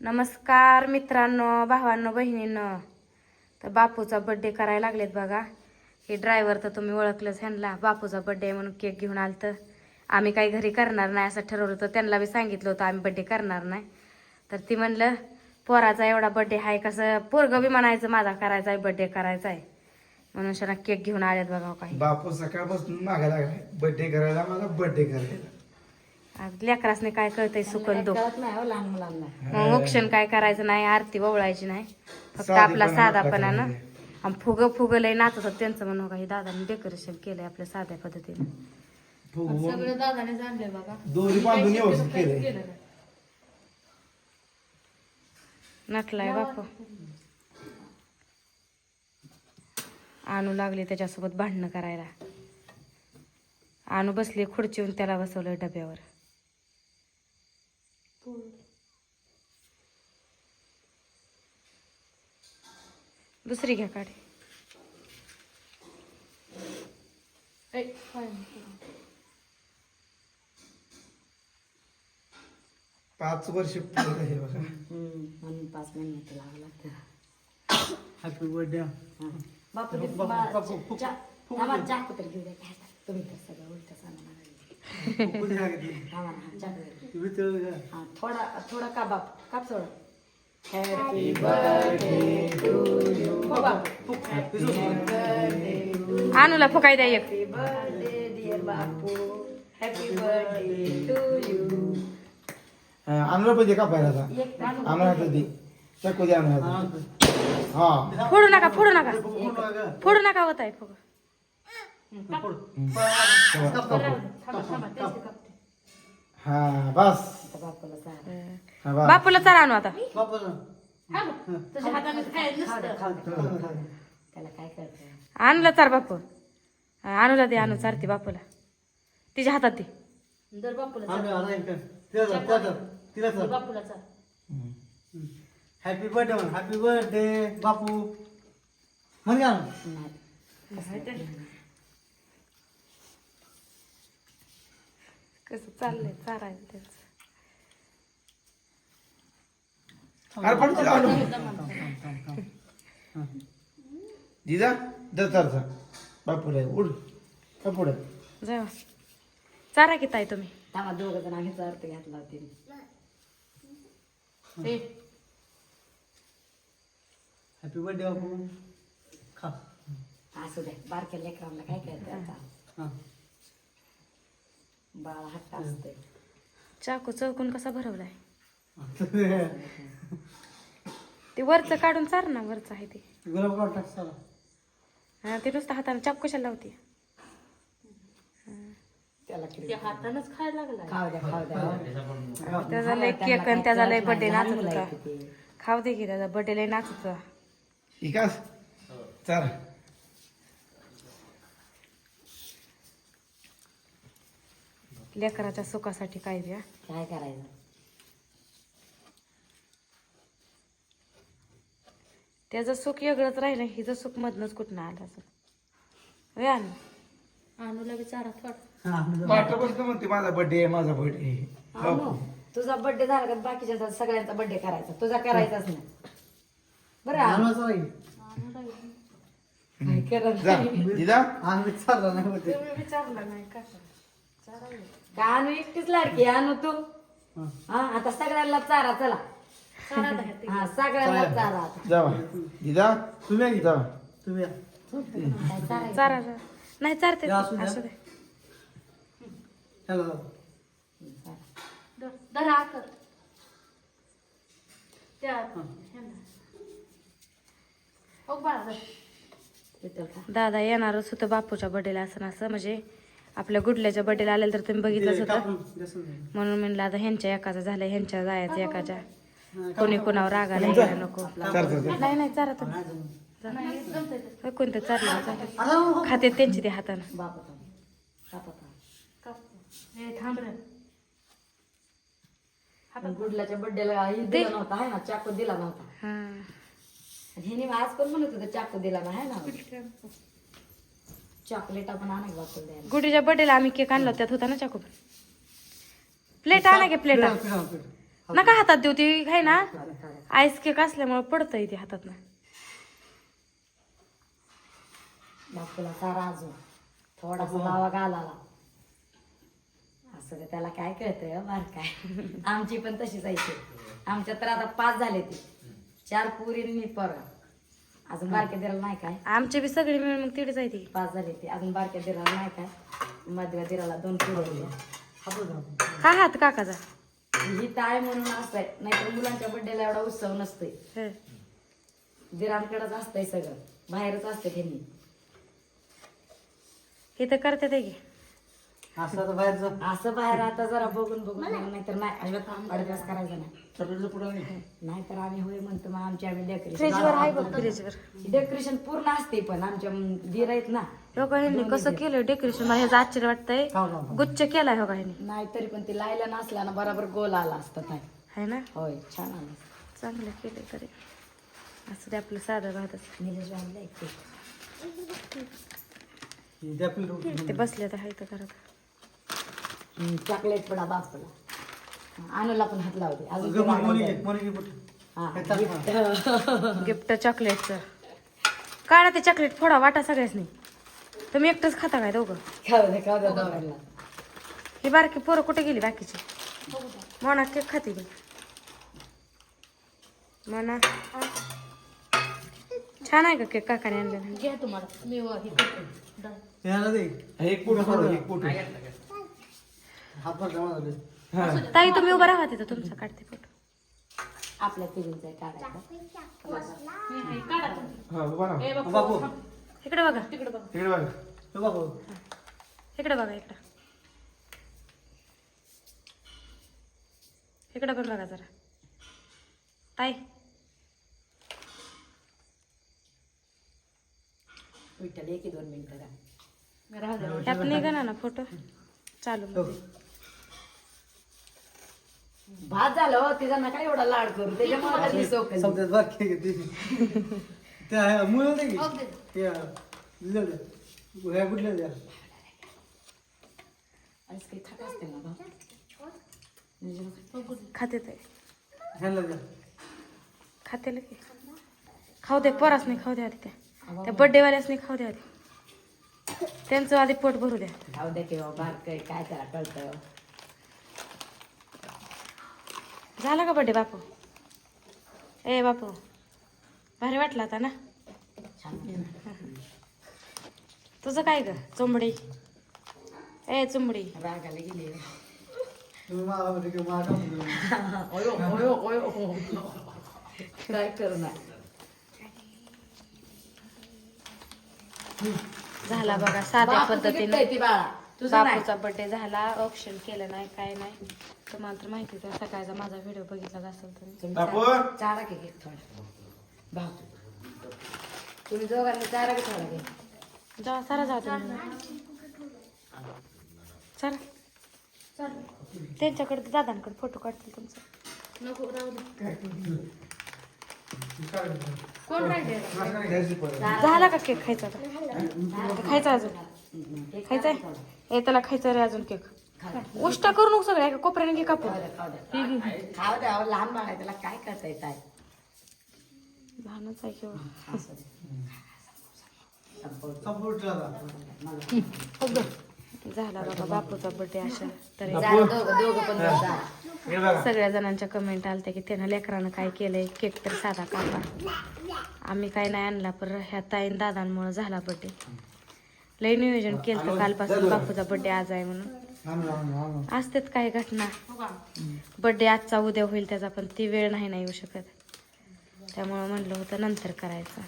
नमस्कार मित्रांनो भावांनो बहिणींनो. तर बापूचा बड्डे करायला लागलेत बघा. हे ड्रायव्हर तर तुम्ही ओळखलंच ह्यांना. बापूचा बड्डे आहे म्हणून केक घेऊन आलत. आम्ही काही घरी करणार नाही असं ठरवलं होतं. त्यांना बी सांगितलं होतं आम्ही बड्डे करणार नाही. तर ती म्हणलं पोराचा एवढा बड्डे आहे कसं? पोरगं बी म्हणायचं माझा करायचा आहे बड्डे करायचा आहे. म्हणून शना केक घेऊन आलेत बघा हो काही. बापू सकाळपासून मागा लागलाय. बड्डे करायला मला बड्डे करायला. लेकरासने काय कळतंय सुकन कळत नाही हो लहान मुलांना. मग औक्षण काय करायचं नाही आरती ओवळायची नाही. फक्त आपला आपला साधापणा ना करायचा. आणि फुग फुग लय नाचत होतं त्यांचं म्हणून काही दादाने डेकोरेशन केलंय आपल्या साध्या पद्धतीने. सगळं दादाने आणले बघा दोरी बांधून व्यवस्थित केलंय. नटलाय बापू. आणू लागली त्याच्यासोबत भांडणं करायला. आणू बसली खुर्चीवरून त्याला बसवलं डब्यावर. दुसरी घ्या काढे. पाच वर्ष पूर्ण हे बघा. म्हणून पाच महिन्यात लावा लागतं. हॅपी बर्थडे बापू बापू, चाकू तर घेऊ द्या? तुम्ही तर सगळं उलट सांगा हा, थोडा थोडा का बाप काप थोडा हॅपी बर्थडे टू यू हो बापू आणूला फुकाय द्या एक. Happy birthday dear Bapu happy birthday to you आणलं पाहिजे का आता. एक आणू. दे. चक्कू हा. फोडू नका फोडू नका. फोडू नका होत आहे फुग थांबा थांबा तेच ते कापते हा बस बापूला सांग हा बस बापूला चला आणू आता. तुझ्या हाताने नसतं काय करतं आणलं चार बापू. आणूला दे आणू चारते बापूला. तिच्या हातात दे. दर बापूला बापूला चाल हॅपी बर्थडे म्हण हॅपी बर्थडे बापू म्हण का कसं चाललंय चारायचं त्यांचं. अरे पण तिला आणू दिदा दत्तारचा बापूला उड का पुढे. जाऊ चारा की ताई तुम्ही? थांबा दोघं जण ह्याचा अर्थ घातला होते हॅपी बर्थडे बापू. खा. असू द्या बारक्या लेकरांना काय आता. हा. बाळ हट्ट असते चाकू चौकून कसा भरवलाय? ते वरचं काढून चार ना वरचं आहे ते. गुलाब टाक हा ते नुसतं हाताने चाकू कशाला लावते? त्याला हातानच खायला लागला खाऊ द्या खाऊ द्या. त्याचा लय केक आणि त्याचा लय बर्थडे नाचत होता. खाऊ दे की त्याचा बर्थडे लय नाचत होता. विकास चाल. लेकराच्या सुखासाठी काय द्या? काय करायचं? त्याचं सुख वेगळंच राहिलं हिचं सुख मधनच कुठनं आलं असं? अनु? अनुला विचारा थोडं. हा, वाटलं बसलं म्हणते माझा बर्थडे आहे माझा बर्थडे आहे. अनु तुझा बर्थडे झाला का? बाकीच्या सगळ्यांचा बर्थडे करायचा. तुझा करायचाच नाही. बरं आणवायचं राहील. काय करत जा. दिदा आम्ही चालला नाही होते. का? अनु एकटीच लाडकी अनु तू. हा. आता सगळ्यांना चारा चला. हा सगळ्यांना चारा आता. जावा दिदा तुम्ही या की? जावा तुम्ही या. काय चारायचं? चारा नाही चारते. ते असू द्या. असू दे चला, चला. येतं का? दादा येणारच होतं बापूच्या बर्थडेला असं ना असं म्हणजे आपल्या गुडल्याच्या बर्थडेला आलेलं तर तुम्ही बघितलंच ते होतं नाही. म्हणून म्हणलं आता ह्यांच्या एकाचं झालं ह्यांच्या जायचं एकाच्या. कोणी कोणावर रागाला यायला नको. नाही नाही चारा तुम्ही. कोणतं चाललं आता खाते त्यांची ते हातानं. थांब. गुडलाच्या बर्थडेला ही दिला नव्हता आहे ना? चाकू दिला नव्हता. हा. आज पण म्हणत होतं चाकू दिला ना आहे ना? चॉकलेट आपण आणा बापू द्यायला. गुडीच्या बर्थडेला आम्ही केक आणला त्यात होता ना चाकू प्लेट आणा की प्लेट. नका हातात देऊ ती आहे ना? आईस केक असल्यामुळे पडतंय ते हातात ना. बापूला सारा अजून थोडासा लावा घालाला असं ते त्याला काय कळतंय हो, बार काय आमची पण तशीच आहे ते. आमच्यात तर आता पाच झाले ते. चार पुरी मी पोरगा अजून बारक्या दिराला नाही काय? आमचे बी सगळे मिळून मग तिकडे जायती पाच झाले ते. अजून बारक्या दिराला नाही काय? मधल्या दिराला दोन पुरी हा हात काकाचा. ही ताय म्हणून असतंय नाहीतर मुलांच्या बड्डेला एवढा उत्सव नसतोय. हे. दिरांकडेच असतंय सगळं. बाहेरच असते त्यांनी. इथं करते ते की? असं आता बाहेरचं. असं बाहेर आता जरा बघून बघून नाहीतर नाही अजिबात अडकस करायचा नाही. चॉकलेटचं पुढं नाही नाहीतर आम्ही होय म्हणतो मग आमची आम्ही फ्रीजवर आहे डेकोरेशन बघ फ्रीजवर डेकोरेशन पूर्ण असते पण आमच्या दीर आहेत ना. हो का ह्यांनी कसं केलं डेकोरेशन मला ह्याचं आश्चर्य वाटतंय. खाऊ खाऊ गुच्छ केलाय हो का ह्यांनी? नाही तरी पण ते लायला नसला ना बरोबर गोल आला असता काय आहे ना? होय छान आला. चांगलं केलंय तरी. असं ते आपलं साधं भातच. निलेश आणलंय ते हे द्या आपल्याला रोटी. ते बसले तर हाय तर घरात चॉकलेट पडा बापला अनुला पण हात लावते अजून. गिफ्ट चॉकलेटचं काय ना ते चॉकलेट फोडा वाटा सगळ्याच तुम्ही एकटंच खाता काय दोघं. ही बारकी पोरं कुठे गेली बाकीची? मोना केक खाते ती. मोना. छान आहे का केक? काकाने आणलेला. हे आलं दे. एक जमा झाले. हा. ताई तुम्ही उभा राहा तिथं. तुमचा काढते फोटो. आपल्या तिघींचा आहे काढायचा. हा उभा राहा. बापू इकडे बघा. इकडे बघा. हे बापू इकडे बघा इकडं. इकडं पण बघा जरा. ताई. विठ्ठल एक दोन मिनिटं का त्यात निघा ना फोटो. चालू. हो. भात झालं हो तिचा नका एवढा लाड करू त्याच्यामुळे हल्ली सोकली. सब्जेक्ट बाकी आहे ते. ते आहे, मूळ होते की? ते आहे, दिलं द्या. ह्या कुठल्या द्या? काही खात असते ना भाऊ खाते ताई. ह्याला द्या. खाते की? खाऊ दे पोराच नाही खाऊ द्या आधी त्या. त्या birthday वाल्याच नाही खाऊ द्या आधी. त्यांचं आधी पोट भरू द्या. खाऊ दे किंवा भात काय काय त्याला कळतं? झाला का बड्डे बापू? ए बापू भारी वाटला आता ना? तुझं काय ग चुंबडी? ए चुंबडी. रागाला गेली काय करणार झाला बघा साध्या पद्धतीने तुझं नाही. बापूचा बर्थडे झाला ऑप्शन केलं नाही काय नाही. तर माहितीच आहे सकाळचा माझा व्हिडिओ बघितला असेल तुम्ही. बापू. चारा- घे घे थोडा. भाऊ तुम्ही दोघांनी चारा घे थोडा घे. जा सारा जाऊ तुम्ही. चला. त्यांच्याकडे दादांकडे फोटो काढतील तुमचा. घ्यायची परत. झाला का केक खायचा आता? खायचा अजून. खायचाय? ए त्याला खायचा रे अजून केक. उष्टा करू नको सगळ्या कोपऱ्याने घे कापून. खाऊ द्या लहान बाळ आहे त्याला काय करता येत आहे? लहानच आहे किंवा असं. दे. सपोर्ट झाला. बाबा बापूचा बर्थडे अशा तरी झालं दोघं दोघं पण जा. हे बघा. सगळ्या जणांच्या कमेंट आलत्या की त्यानं लेकरानं काय केलंय? केक तर साधा कापा. आम्ही काय नाही आणला पण ह्या ताईन दादांमुळे झाला बर्थडे लय नियोजन केलं तर कालपासून बापूचा बर्थडे आज आहे म्हणून. असतात काही घटना? बर्थडे आजचा उद्या होईल त्याचा पण ती वेळ नाही ना येऊ शकत. त्यामुळं म्हणलं होतं नंतर करायचं.